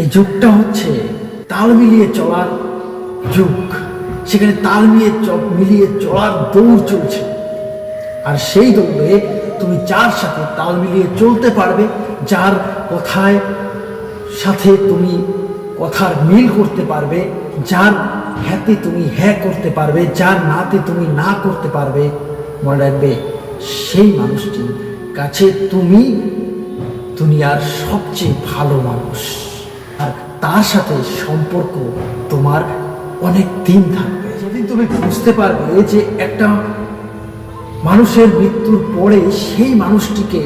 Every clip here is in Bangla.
এই যুগটা হচ্ছে তাল মিলিয়ে চলার যুগ। সেখানে তাল মিলিয়ে মিলিয়ে চলার দৌড় চলছে। আর সেই দৌড়ে তুমি যার সাথে তাল মিলিয়ে চলতে পারবে, যার কথায় সাথে তুমি কথার মিল করতে পারবে, যার হ্যাতে তুমি হ্যাঁ করতে পারবে, যার নাতে তুমি না করতে পারবে, মনে রাখবে সেই মানুষটির কাছে তুমি দুনিয়ার সবচেয়ে ভালো মানুষ। আর তার সাথে সম্পর্ক তোমার অনেক দিন থাকবে। যেদিন তুমি বুঝতে পারবে যে একটা মানুষের মৃত্যুর পরে সেই মানুষটিকে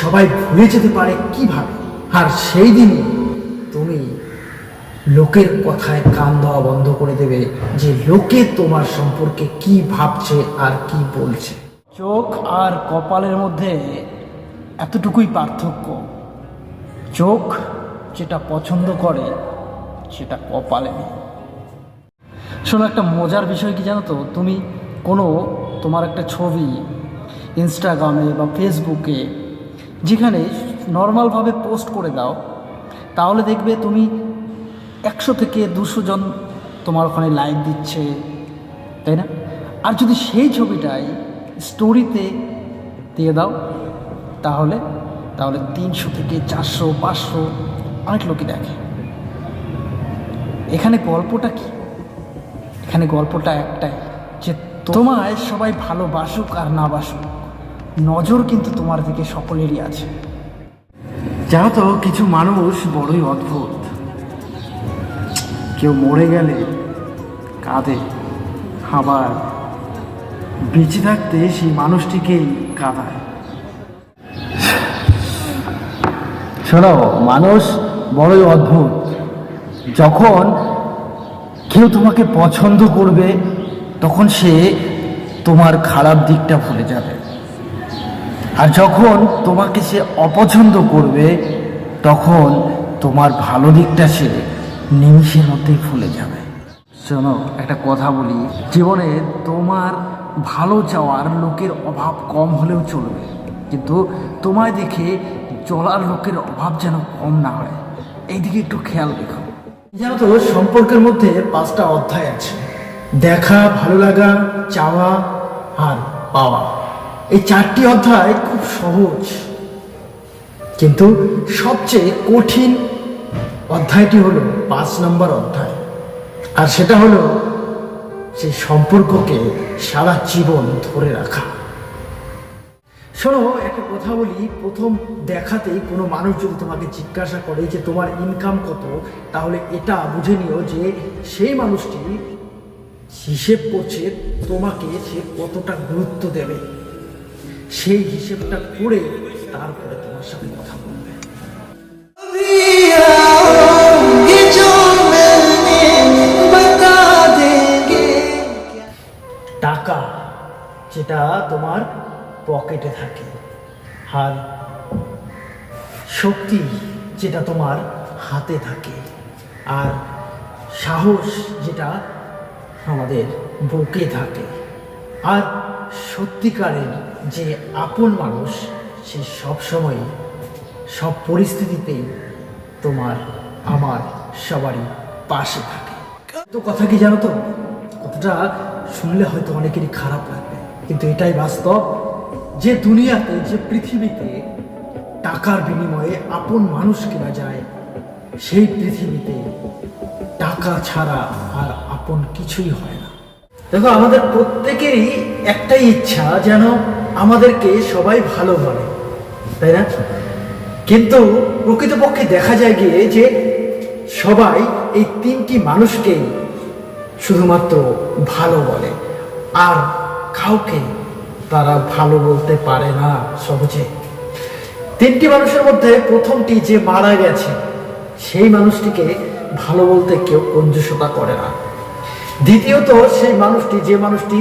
সবাই ভুলে যেতে পারে কীভাবে। আর সেই দিনই তুমি লোকের কথায় কান দেওয়া বন্ধ করে দেবে যে লোকে তোমার সম্পর্কে কি ভাবছে আর কি বলছে। চোখ আর কপালের মধ্যে এতটুকুই পার্থক্য। চোখ যেটা পছন্দ করে, সেটা কপালে নেই। শোনো, একটা মজার বিষয় কি জানো তো? তুমি কোনো তোমার একটা ছবি ইনস্টাগ্রামে বা ফেসবুকে যেখানে নর্মালভাবে পোস্ট করে দাও, তাহলে দেখবে তুমি একশো থেকে দুশো জন তোমার ওখানে লাইক দিচ্ছে, তাই না? আর যদি সেই ছবিটাই স্টোরিতে দিয়ে দাও, তাহলে তাহলে তিনশো থেকে চারশো, পাঁচশো অনেক লোকই দেখে। এখানে গল্পটা কি? এখানে গল্পটা একটাই যে তোমায় সবাই ভালোবাসুক আর না বাসুক নজর কিন্তু তোমার দিকে সকলেরই আছে। জানো তো কিছু মানুষ বড়ই অদ্ভুত। কেউ মরে গেলে কাঁদে আবার বেঁচে থাকতে সেই মানুষটিকেই কাঁদায়। শোনো মানুষ বড়ই অদ্ভুত। যখন কেউ তোমাকে পছন্দ করবে, তখন সে তোমার খারাপ দিকটা ভুলে যাবে। আর যখন তোমাকে সে অপছন্দ করবে, তখন তোমার ভালো দিকটা সে নিমিষের মধ্যেই ভুলে যাবে। শোনো, একটা কথা বলি। জীবনে তোমার ভালো চাওয়ার লোকের অভাব কম হলেও চলবে। কিন্তু তোমায় দেখে চলার লোকের অভাব যেন কম না হয়। এইদিকে একটু খেয়াল রেখো। জানো তো, সম্পর্কের মধ্যে পাঁচটা অধ্যায় আছে। দেখা, ভালো লাগা, চাওয়া আর পাওয়া। এই চারটি অধ্যায় খুব সহজ। কিন্তু সবচেয়ে কঠিন অধ্যায়টি হলো পাঁচ নম্বর অধ্যায়। আর সেটা হলো সেই সম্পর্ককে সারা জীবন ধরে রাখা। শোনো, একটা কথা বলি। প্রথম দেখাতেই কোনো মানুষ যদি তোমাকে জিজ্ঞাসা করে যে তোমার ইনকাম কত, তাহলে এটা বুঝে নিও যে সেই মানুষটি হিসেব করছে তোমাকে সে কতটা গুরুত্ব দেবে। সেই হিসেবটা করে তারপরে তোমার সাথে কথা বলবে। টাকা, যেটা তোমার পকেটে থাকে। আর শক্তি যেটা তোমার হাতে থাকে। আর সাহস যেটা আমাদের বুকে থাকে। আর সত্যিকারের যে আপন মানুষ, সে সবসময় সব পরিস্থিতিতেই তোমার, আমার সবারই পাশে থাকে। তো কথা কি জানো তো? কথাটা শুনলে হয়তো অনেকেরই খারাপ লাগবে। কিন্তু এটাই বাস্তব যে দুনিয়াতে, যে পৃথিবীতে টাকার বিনিময়ে আপন মানুষ কেনা যায়, সেই পৃথিবীতে টাকা ছাড়া আর আপন কিছুই হয় না। দেখো, আমাদের প্রত্যেকেরই একটাই ইচ্ছা যেন আমাদেরকে সবাই ভালো বলে তাই না? কিন্তু প্রকৃতপক্ষে দেখা যায় গিয়ে যে সবাই এই তিনটি মানুষকেই শুধুমাত্র ভালো বলে, আর কাউকে তারা ভালো বলতে পারে না সহজে। তিনটি মানুষের মধ্যে প্রথমটি যে মারা গেছে, সেই মানুষটিকে ভালো বলতে কেউ কঞ্জুসতা করে না। দ্বিতীয়ত, সেই মানুষটি, যে মানুষটি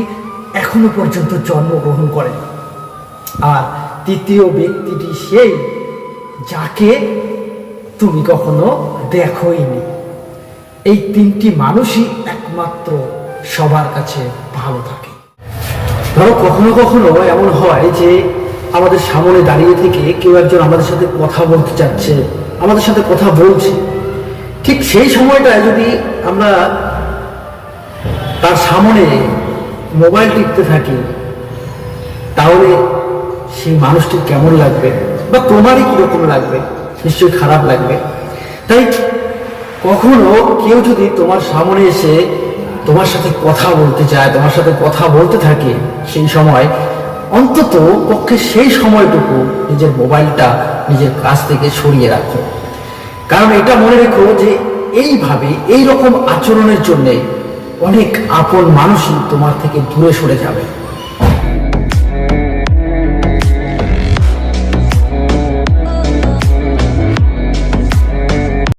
এখনও পর্যন্ত জন্মগ্রহণ করে আর তৃতীয় ব্যক্তিটি সেই যাকে তুমি কখনো দেখোইনি। এই তিনটি মানুষই একমাত্র সবার কাছে ভালো থাকে। ধরো, কখনো কখনো এমন হয় যে আমাদের সামনে দাঁড়িয়ে থেকে কেউ একজন আমাদের সাথে কথা বলতে চাচ্ছে, আমাদের সাথে কথা বলছে। ঠিক সেই সময়টায় যদি আমরা তার সামনে মোবাইল টিপতে থাকি, তাহলে সেই মানুষটি কেমন লাগবে বা তোমারই কীরকম লাগবে? নিশ্চয়ই খারাপ লাগবে। তাই কখনো কেউ যদি তোমার সামনে এসে তোমার সাথে কথা বলতে চায়, তোমার সাথে কথা বলতে থাকে সেই সময়, অন্তত পক্ষে সেই সময়টুকু নিজের মোবাইলটা নিজের কাছ থেকে সরিয়ে রাখো। কারণ এটা মনে রেখো যে এইভাবে এই রকম আচরণের জন্যে অনেক আপন মানুষই তোমার থেকে দূরে সরে যাবে।